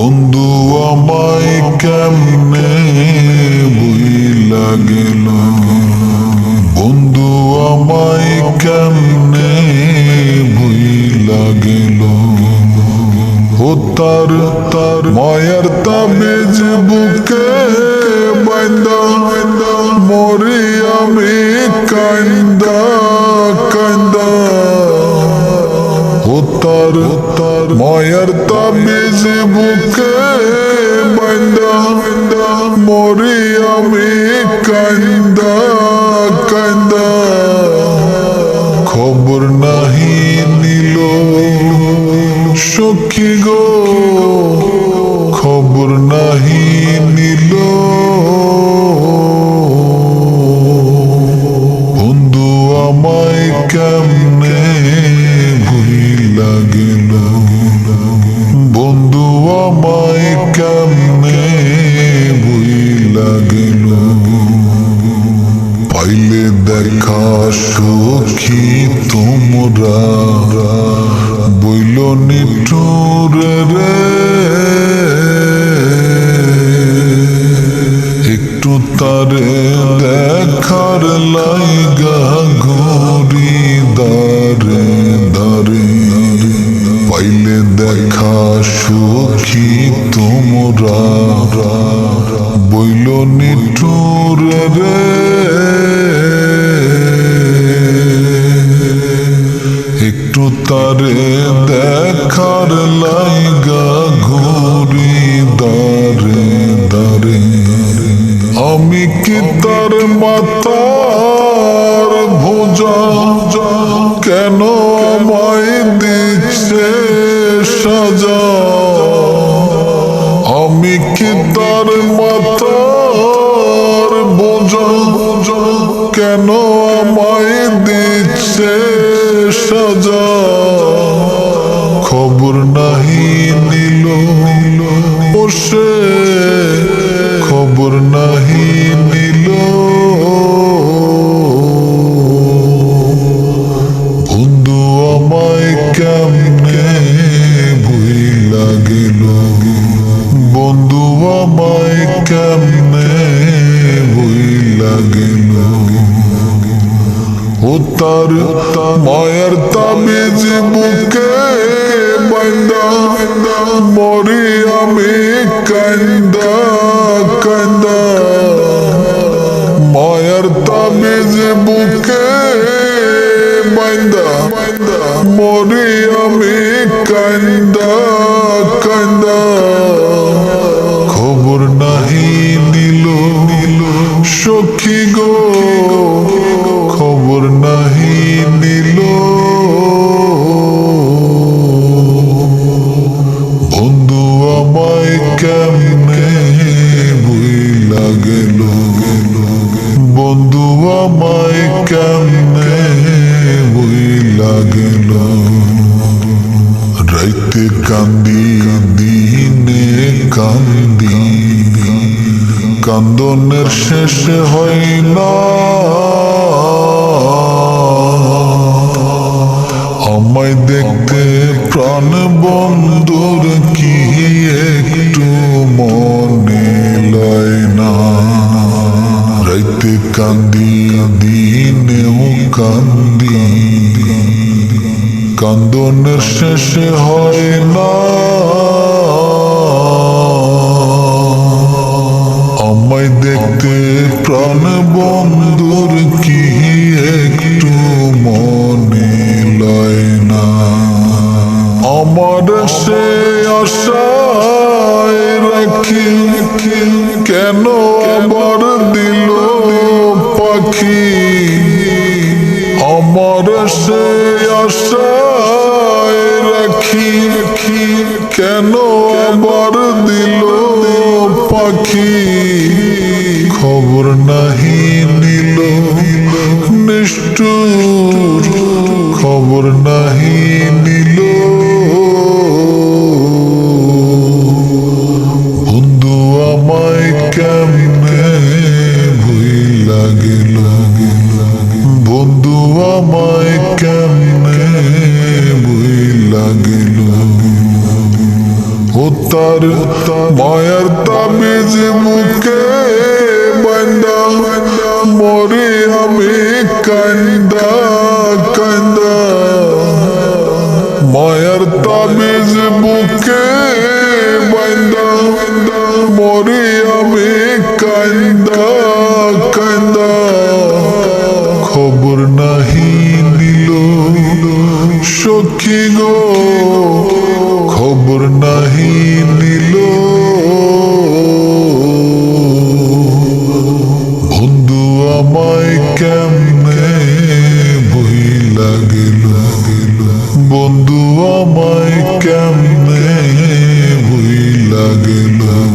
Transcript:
বন্ধু আমায় কেমনে বইলা গেল বন্ধু আমায় কেমনে বইলা গেল ও তার তার মায়ার তাবিজ বুকে বান্দা মরি আমি কান্দা তার তার মায়ার তাবিজ বুকে বান্দা মরি আমি কান্দা কান্দা খবর নাহি নিল, সখী গো, খবর নাহি নিল। পাইলে দেখা সখী তোমরা। বইল নিঠুর রে। একটু তারে দেখার লাইগা ঘুরি দারে দারে। পাইলে দেখা সখী তোমরা। বইল নিঠুর রে। একটু তারে দেখার লাইগা ঘুরি দারে দারে। আমি কি তার মাতার ভোজা কেন আমি কি তার মাতার বোঝা কেন আমায় দিচ্ছে সাজা? গেল ও তার মায়ের তাবিজ বুকে বান্দা মরি আমি কান্দা কান্দা মায়ের তাবিজ বুকে বান্দা মরি আমি কান্দা কান্দা দিনে কান্দি, কান্দনের শেষ হয় না আমায় দেখতে প্রাণ বন্ধুর কি একটু মনে লয় না। রাইতে কান্দি, দিনেও কান্দি। কান্দনের শেষ হয় না। আমায় দেখতে প্রাণ বন্ধুর কি একটু মনে লয় না। আমার সে আশায় রাখি আমার আশায় রাখি কেন আবার দিল পাখি? খবর নাহি নিল নিষ্ঠুর। খবর নাহি নিল তার মায়ার তাবিজ মুখে বান্দা, মরে আমি কান্দা কান্দা। মায়ার তাবিজ বুকে বান্দা, মরে আমি কান্দা কান্দা। খবর নাহি নিল সখী গো। বন্ধু আমায় কেমনে ভুই লাগলাম